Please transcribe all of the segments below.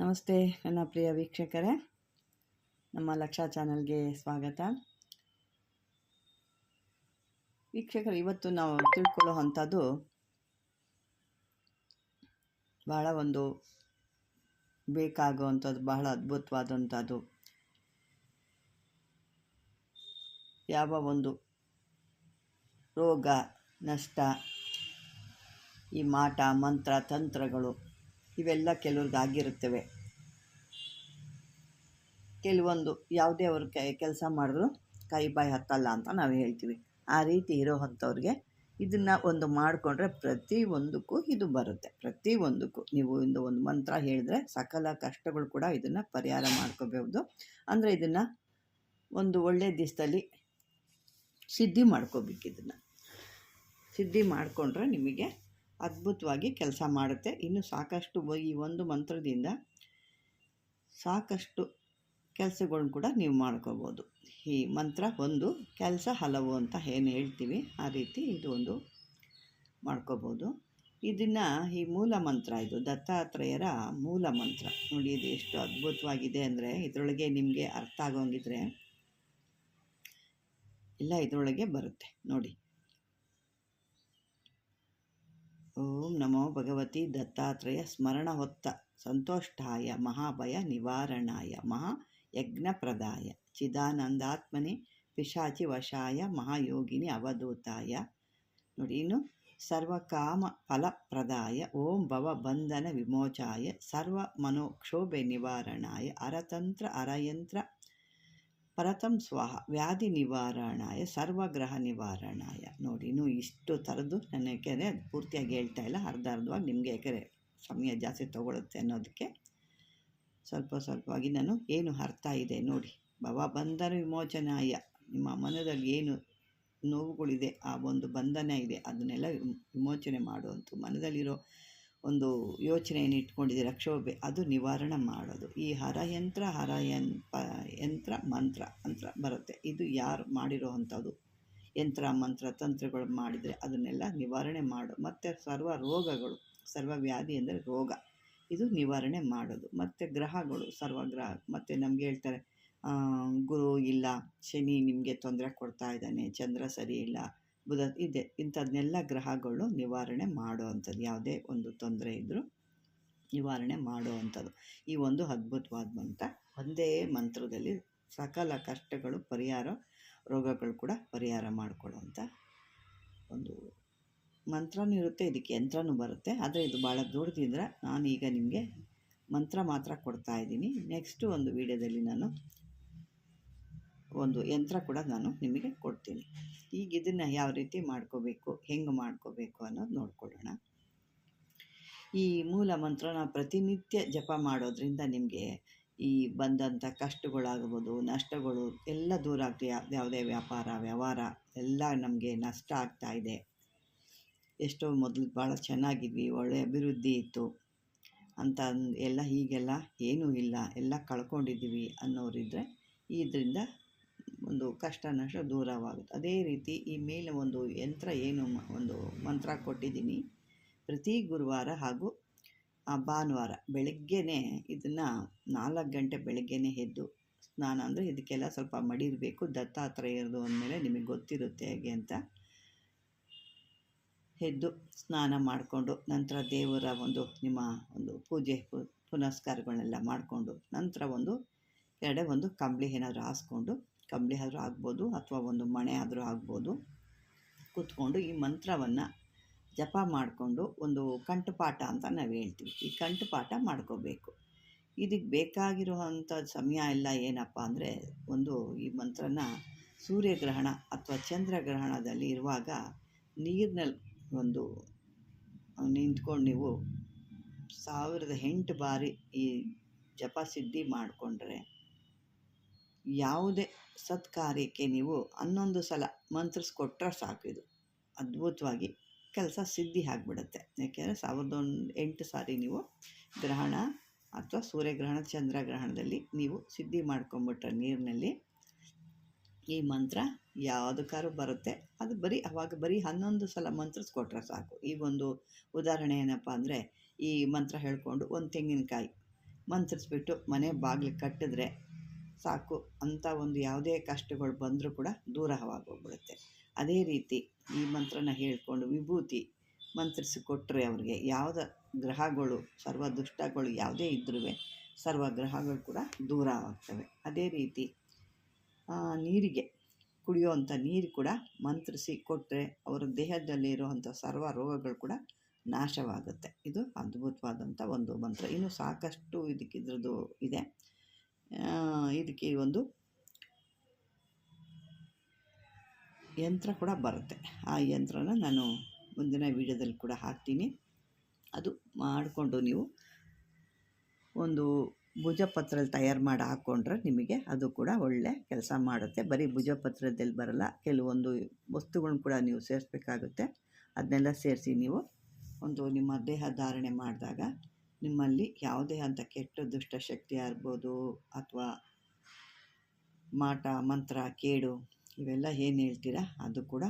ನಮಸ್ತೆ ನನ್ನ ಪ್ರಿಯ ವೀಕ್ಷಕರೇ. ನಮ್ಮ ಲಕ್ಷ ಚಾನಲ್ಗೆ ಸ್ವಾಗತ. ವೀಕ್ಷಕರು, ಇವತ್ತು ನಾವು ತಿಳ್ಕೊಳ್ಳೋ ಅಂಥದ್ದು ಬಹಳ ಒಂದು ಬೇಕಾಗುವಂಥದ್ದು, ಬಹಳ ಅದ್ಭುತವಾದಂಥದ್ದು. ಯಾವ ಒಂದು ರೋಗ, ನಷ್ಟ, ಈ ಮಾಟ, ಮಂತ್ರ, ತಂತ್ರಗಳು ಇವೆಲ್ಲ ಕೆಲವ್ರಿಗೆ ಆಗಿರುತ್ತವೆ ಕೆಲವೊಂದು ಯಾವುದೇ ಅವ್ರ ಕೆಲಸ ಮಾಡಿದ್ರು ಕೈ ಬಾಯಿ ಹತ್ತಲ್ಲ ಅಂತ ನಾವು ಹೇಳ್ತೀವಿ. ಆ ರೀತಿ ಇರೋ ಅಂಥವ್ರಿಗೆ ಇದನ್ನು ಒಂದು ಮಾಡಿಕೊಂಡ್ರೆ ಪ್ರತಿ ಒಂದಕ್ಕೂ ಇದು ಬರುತ್ತೆ. ಪ್ರತಿ ಒಂದಕ್ಕೂ ನೀವು ಇಂದು ಒಂದು ಮಂತ್ರ ಹೇಳಿದ್ರೆ ಸಕಲ ಕಷ್ಟಗಳು ಕೂಡ ಇದನ್ನು ಪರಿಹಾರ ಮಾಡ್ಕೋಬಹುದು. ಅಂದರೆ ಇದನ್ನು ಒಂದು ಒಳ್ಳೆಯ ದಿವಸದಲ್ಲಿ ಸಿದ್ಧಿ ಮಾಡ್ಕೋಬೇಕು ಇದನ್ನು. ಸಿದ್ಧಿ ಮಾಡಿಕೊಂಡ್ರೆ ನಿಮಗೆ ಅದ್ಭುತವಾಗಿ ಕೆಲಸ ಮಾಡುತ್ತೆ. ಇನ್ನು ಸಾಕಷ್ಟು ಈ ಒಂದು ಮಂತ್ರದಿಂದ ಸಾಕಷ್ಟು ಕೆಲಸಗಳನ್ನು ಕೂಡ ನೀವು ಮಾಡ್ಕೋಬೋದು. ಈ ಮಂತ್ರ ಒಂದು ಕೆಲಸ ಹಲವು ಅಂತ ಏನು ಹೇಳ್ತೀವಿ, ಆ ರೀತಿ ಇದು ಒಂದು ಮಾಡ್ಕೋಬೋದು. ಇದನ್ನು ಈ ಮೂಲ ಮಂತ್ರ ಇದು ದತ್ತಾತ್ರೇಯರ ಮೂಲ ಮಂತ್ರ. ನೋಡಿ, ಇದು ಎಷ್ಟು ಅದ್ಭುತವಾಗಿದೆ ಅಂದರೆ ಇದರೊಳಗೆ ನಿಮಗೆ ಅರ್ಥ ಆಗೋಂಗಿದ್ರೆ ಎಲ್ಲ ಇದರೊಳಗೆ ಬರುತ್ತೆ. ನೋಡಿ. ಓಂ ನಮೋ ಭಗವತಿ ದತ್ತಾತ್ರೇಯ ಸ್ಮರಣ ಹೊತ್ತ ಮಹಾಭಯ ನಿವಾರಣಾಯ ಮಹಾ ಯಜ್ಞಪ್ರದಾಯ ಚಿದಾನಂದಾತ್ಮನೆ ಪಿಶಾಚಿ ವಶಾಯ ಮಹಾಯೋಗಿನಿ ಅವಧೂತಾಯ. ನೋಡಿ, ಇನ್ನು ಸರ್ವಕಾಮ ಫಲಪ್ರದಾಯ ಓಂ ಭವ ಬಂಧನ ವಿಮೋಚಾಯ ಸರ್ವ ಮನೋಕ್ಷೋಭೆ ನಿವಾರಣಾಯ ಅರತಂತ್ರ ಅರಯಂತ್ರ ಪರತಂ ಸ್ವಾಹ ವ್ಯಾಧಿ ನಿವಾರಣಾಯ ಸರ್ವಗ್ರಹ ನಿವಾರಣಾಯ. ನೋಡಿ, ಇನ್ನು ಇಷ್ಟು ಥರದ್ದು ನನ್ನ ಯಾಕೆಂದರೆ ಅದು ಪೂರ್ತಿಯಾಗಿ ಹೇಳ್ತಾ ಇಲ್ಲ ಅರ್ಧ ಅರ್ಧವಾಗಿ ನಿಮಗೆ ಯಾಕೆಂದರೆ ಸಮಯ ಜಾಸ್ತಿ ತಗೊಳುತ್ತೆ ಅನ್ನೋದಕ್ಕೆ ಸ್ವಲ್ಪ ಸ್ವಲ್ಪವಾಗಿ ನಾನು ಏನು ಅರ್ಥ ಇದೆ ನೋಡಿ. ಭವ ಬಂಧನ ವಿಮೋಚನಾಯ. ನಿಮ್ಮ ಮನದಲ್ಲಿ ಏನು ನೋವುಗಳಿದೆ, ಆ ಒಂದು ಬಂಧನ ಇದೆ, ಅದನ್ನೆಲ್ಲ ವಿಮೋಚನೆ ಮಾಡುವಂಥ ಮನದಲ್ಲಿರೋ ಒಂದು ಯೋಚನೆಯನ್ನು ಇಟ್ಕೊಂಡಿದ್ದೀರ ಕ್ಷೋಭೆ ಅದು ನಿವಾರಣೆ ಮಾಡೋದು. ಈ ಹರಯಂತ್ರ ಪ ಯಂತ್ರ, ಮಂತ್ರ ಅಂತ ಬರುತ್ತೆ. ಇದು ಯಾರು ಮಾಡಿರೋ ಅಂಥದ್ದು? ಯಂತ್ರ, ಮಂತ್ರ, ತಂತ್ರಗಳು ಮಾಡಿದರೆ ಅದನ್ನೆಲ್ಲ ನಿವಾರಣೆ ಮಾಡು. ಮತ್ತು ಸರ್ವ ರೋಗಗಳು, ಸರ್ವ ವ್ಯಾಧಿ ಅಂದರೆ ರೋಗ, ಇದು ನಿವಾರಣೆ ಮಾಡೋದು. ಮತ್ತು ಗ್ರಹಗಳು, ಸರ್ವ ಗ್ರಹ, ಮತ್ತು ನಮಗೆ ಹೇಳ್ತಾರೆ ಗುರು ಇಲ್ಲ, ಶನಿ ನಿಮಗೆ ತೊಂದರೆ ಕೊಡ್ತಾ ಇದ್ದಾನೆ, ಚಂದ್ರ ಸರಿ ಇಲ್ಲ ಇದೆ, ಇಂಥದ್ನೆಲ್ಲ ಗ್ರಹಗಳು ನಿವಾರಣೆ ಮಾಡುವಂಥದ್ದು. ಯಾವುದೇ ಒಂದು ತೊಂದರೆ ಇದ್ದರೂ ನಿವಾರಣೆ ಮಾಡುವಂಥದ್ದು. ಈ ಒಂದು ಅದ್ಭುತವಾದ ಮಂತ್ರ. ಒಂದೇ ಮಂತ್ರದಲ್ಲಿ ಸಕಲ ಕಷ್ಟಗಳು, ಪರಿಹಾರ, ರೋಗಗಳು ಕೂಡ ಪರಿಹಾರ ಮಾಡಿಕೊಳ್ಳುವಂಥ ಒಂದು ಮಂತ್ರನೂ ಇರುತ್ತೆ. ಇದಕ್ಕೆ ಯಂತ್ರನೂ ಬರುತ್ತೆ. ಆದರೆ ಇದು ಭಾಳ ದೊಡ್ಡದಿದ್ರೆ ನಾನು ಈಗ ನಿಮಗೆ ಮಂತ್ರ ಮಾತ್ರ ಕೊಡ್ತಾ ಇದ್ದೀನಿ. ನೆಕ್ಸ್ಟು ಒಂದು ವಿಡಿಯೋದಲ್ಲಿ ನಾನು ಒಂದು ಯಂತ್ರ ಕೂಡ ನಾನು ನಿಮಗೆ ಕೊಡ್ತೀನಿ. ಈಗ ಇದನ್ನು ಯಾವ ರೀತಿ ಮಾಡ್ಕೋಬೇಕು, ಹೆಂಗೆ ಮಾಡ್ಕೋಬೇಕು ಅನ್ನೋದು ನೋಡ್ಕೊಳ್ಳೋಣ. ಈ ಮೂಲ ಮಂತ್ರನ ಪ್ರತಿನಿತ್ಯ ಜಪ ಮಾಡೋದ್ರಿಂದ ನಿಮಗೆ ಈ ಬಂದಂಥ ಕಷ್ಟಗಳಾಗ್ಬೋದು, ನಷ್ಟಗಳು ಎಲ್ಲ ದೂರ ಆಗ್ತದೆ ಯಾವುದೇ ವ್ಯಾಪಾರ, ವ್ಯವಹಾರ ಎಲ್ಲ ನಮಗೆ ನಷ್ಟ ಆಗ್ತಾ ಇದೆ. ಎಷ್ಟೋ ಮೊದಲು ಭಾಳ ಚೆನ್ನಾಗಿದ್ವಿ ಒಳ್ಳೆಯ ಅಭಿವೃದ್ಧಿ ಇತ್ತು. ಅಂತ ಎಲ್ಲ ಹೀಗೆಲ್ಲ ಏನೂ ಇಲ್ಲ. ಎಲ್ಲ ಕಳ್ಕೊಂಡಿದ್ದೀವಿ ಅನ್ನೋರಿದ್ದರೆ ಇದರಿಂದ ಒಂದು ಕಷ್ಟ ನಷ್ಟ ದೂರವಾಗುತ್ತೆ. ಅದೇ ರೀತಿ ಈ ಮೇಲೆ ಒಂದು ಯಂತ್ರ ಏನು ಒಂದು ಮಂತ್ರ ಕೊಟ್ಟಿದ್ದೀನಿ. ಪ್ರತಿ ಗುರುವಾರ ಹಾಗೂ ಭಾನುವಾರ ಬೆಳಗ್ಗೆನೇ ಇದನ್ನು ನಾಲ್ಕು ಗಂಟೆ ಬೆಳಗ್ಗೆನೇ ಎದ್ದು ಸ್ನಾನ ಅಂದರೆ ಇದಕ್ಕೆಲ್ಲ ಸ್ವಲ್ಪ ಮಡಿರಬೇಕು. ದತ್ತಾತ್ರೇಯರದು ಅಂದಮೇಲೆ ನಿಮಗೆ ಗೊತ್ತಿರುತ್ತೆ ಹೇಗೆ ಅಂತ. ಎದ್ದು ಸ್ನಾನ ಮಾಡಿಕೊಂಡು ನಂತರ ದೇವರ ಒಂದು ನಿಮ್ಮ ಒಂದು ಪೂಜೆ ಪುನಸ್ಕಾರಗಳನ್ನೆಲ್ಲ ಮಾಡಿಕೊಂಡು ನಂತರ ಒಂದು ಎರಡೇ ಒಂದು ಕಂಬಳಿ ಏನಾದರೂ ಹಾಸ್ಕೊಂಡು ಕಂಬಳಿ ಆದರೂ ಆಗ್ಬೋದು ಅಥವಾ ಒಂದು ಮಣೆ ಆದರೂ ಆಗ್ಬೋದು. ಕೂತ್ಕೊಂಡು ಈ ಮಂತ್ರವನ್ನು ಜಪ ಮಾಡಿಕೊಂಡು ಒಂದು ಕಂಠಪಾಠ ಅಂತ ನಾವು ಹೇಳ್ತೀವಿ. ಈ ಕಂಠಪಾಠ ಮಾಡ್ಕೋಬೇಕು. ಇದಕ್ಕೆ ಬೇಕಾಗಿರುವಂಥ ಸಮಯ ಎಲ್ಲ ಏನಪ್ಪ ಅಂದರೆ ಒಂದು ಈ ಮಂತ್ರನ ಸೂರ್ಯಗ್ರಹಣ ಅಥವಾ ಚಂದ್ರಗ್ರಹಣದಲ್ಲಿ ಇರುವಾಗ ನೀರಿನಲ್ಲಿ ಒಂದು ನಿಂತ್ಕೊಂಡು ನೀವು ಸಾವಿರದ ಎಂಟು ಬಾರಿ ಈ ಜಪ ಸಿದ್ಧಿ ಮಾಡಿಕೊಂಡ್ರೆ ಯಾವುದೇ ಸತ್ಕಾರ್ಯಕ್ಕೆ ನೀವು ಹನ್ನೊಂದು ಸಲ ಮಂತ್ರಿಸ್ಕೊಟ್ರೆ ಸಾಕು ಇದು. ಅದ್ಭುತವಾಗಿ ಕೆಲಸ ಸಿದ್ಧಿ ಆಗಿಬಿಡುತ್ತೆ. ಯಾಕೆಂದರೆ ಸಾವಿರದ ಒಂದು ಎಂಟು ಸಾರಿ ನೀವು ಗ್ರಹಣ ಅಥವಾ ಸೂರ್ಯಗ್ರಹಣ, ಚಂದ್ರಗ್ರಹಣದಲ್ಲಿ ನೀವು ಸಿದ್ಧಿ ಮಾಡ್ಕೊಂಬಿಟ್ರೆ ನೀರಿನಲ್ಲಿ, ಈ ಮಂತ್ರ ಯಾವುದಕ್ಕಾದ್ರೂ ಬರುತ್ತೆ. ಅದು ಬರೀ ಅವಾಗ ಬರೀ ಹನ್ನೊಂದು ಸಲ ಮಂತ್ರಿಸ್ಕೊಟ್ರೆ ಸಾಕು. ಈ ಒಂದು ಉದಾಹರಣೆ ಏನಪ್ಪ ಅಂದರೆ ಈ ಮಂತ್ರ ಹೇಳ್ಕೊಂಡು ಒಂದು ತೆಂಗಿನಕಾಯಿ ಮಂತ್ರಿಸ್ಬಿಟ್ಟು ಮನೆ ಬಾಗಿಲು ಕಟ್ಟಿದ್ರೆ ಸಾಕು. ಅಂಥ ಒಂದು ಯಾವುದೇ ಕಷ್ಟಗಳು ಬಂದರೂ ಕೂಡ ದೂರವಾಗೋಗ್ಬಿಡುತ್ತೆ ಅದೇ ರೀತಿ ಈ ಮಂತ್ರನ ಹೇಳಿಕೊಂಡು ವಿಭೂತಿ ಮಂತ್ರಿಸಿ ಕೊಟ್ಟರೆ ಅವ್ರಿಗೆ ಯಾವುದ ಗ್ರಹಗಳು, ಸರ್ವ ದುಷ್ಟಗಳು ಯಾವುದೇ ಇದ್ರೂ ಸರ್ವ ಗ್ರಹಗಳು ಕೂಡ ದೂರ ಆಗ್ತವೆ. ಅದೇ ರೀತಿ ನೀರಿಗೆ ಕುಡಿಯುವಂಥ ನೀರು ಕೂಡ ಮಂತ್ರಿಸಿ ಕೊಟ್ಟರೆ ಅವರ ದೇಹದಲ್ಲಿರುವಂಥ ಸರ್ವ ರೋಗಗಳು ಕೂಡ ನಾಶವಾಗುತ್ತೆ. ಇದು ಅದ್ಭುತವಾದಂಥ ಒಂದು ಮಂತ್ರ. ಇನ್ನು ಸಾಕಷ್ಟು ಇದಕ್ಕಿದ್ರದ್ದು ಇದೆ. ಇದಕ್ಕೆ ಒಂದು ಯಂತ್ರ ಕೂಡ ಬರುತ್ತೆ. ಆ ಯಂತ್ರನ ನಾನು ಮುಂದಿನ ವೀಡಿಯೋದಲ್ಲಿ ಕೂಡ ಹಾಕ್ತೀನಿ. ಅದು ಮಾಡಿಕೊಂಡು ನೀವು ಒಂದು ಭುಜಪತ್ರದಲ್ಲಿ ತಯಾರು ಮಾಡಿ ಹಾಕ್ಕೊಂಡ್ರೆ ನಿಮಗೆ ಅದು ಕೂಡ ಒಳ್ಳೆ ಕೆಲಸ ಮಾಡುತ್ತೆ. ಬರೀ ಭುಜಪತ್ರದಲ್ಲಿ ಬರಲ್ಲ, ಕೆಲವೊಂದು ವಸ್ತುಗಳನ್ನ ಕೂಡ ನೀವು ಸೇರಿಸ್ಬೇಕಾಗುತ್ತೆ. ಅದನ್ನೆಲ್ಲ ಸೇರಿಸಿ ನೀವು ಒಂದು ನಿಮ್ಮ ದೇಹ ಧಾರಣೆ ಮಾಡಿದಾಗ ನಿಮ್ಮಲ್ಲಿ ಯಾವುದೇ ಅಂತ ಕೆಟ್ಟ ದುಷ್ಟಶಕ್ತಿ ಆಗ್ಬೋದು ಅಥವಾ ಮಾಟ, ಮಂತ್ರ, ಕೇಡು ಇವೆಲ್ಲ ಏನು ಹೇಳ್ತೀರಾ? ಅದು ಕೂಡ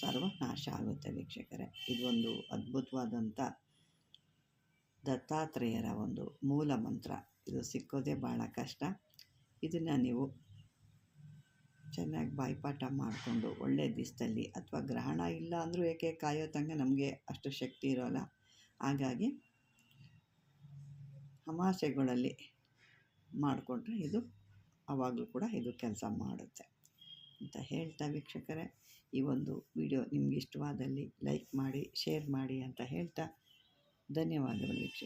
ಸರ್ವನಾಶ ಆಗುತ್ತೆ ವೀಕ್ಷಕರೇ. ಇದೊಂದು ಅದ್ಭುತವಾದಂಥ ದತ್ತಾತ್ರೇಯರ ಒಂದು ಮೂಲ ಮಂತ್ರ. ಇದು ಸಿಕ್ಕೋದೇ ಭಾಳ ಕಷ್ಟ. ಇದನ್ನು ನೀವು ಚೆನ್ನಾಗಿ ಬಾಯ್ಪಾಠ ಮಾಡಿಕೊಂಡು ಒಳ್ಳೆಯ ದಿವಸದಲ್ಲಿ ಅಥವಾ ಗ್ರಹಣ ಇಲ್ಲ ಅಂದರೂ ಏಕೆ ಕಾಯೋ ತಂಗ ನಮಗೆ ಅಷ್ಟು ಶಕ್ತಿ ಇರೋಲ್ಲ. ಹಾಗಾಗಿ ಅಮಾಸೆಗಳಲ್ಲಿ ಮಾಡಿಕೊಂಡ್ರೆ ಇದು ಆವಾಗಲೂ ಕೂಡ ಇದು ಕೆಲಸ ಮಾಡುತ್ತೆ ಅಂತ ಹೇಳ್ತಾ ವೀಕ್ಷಕರೇ. ಈ ಒಂದು ವಿಡಿಯೋ ನಿಮ್ಗೆ ಇಷ್ಟವಾದಲ್ಲಿ ಲೈಕ್ ಮಾಡಿ, ಶೇರ್ ಮಾಡಿ ಅಂತ ಹೇಳ್ತಾ ಧನ್ಯವಾದಗಳು ವೀಕ್ಷಕ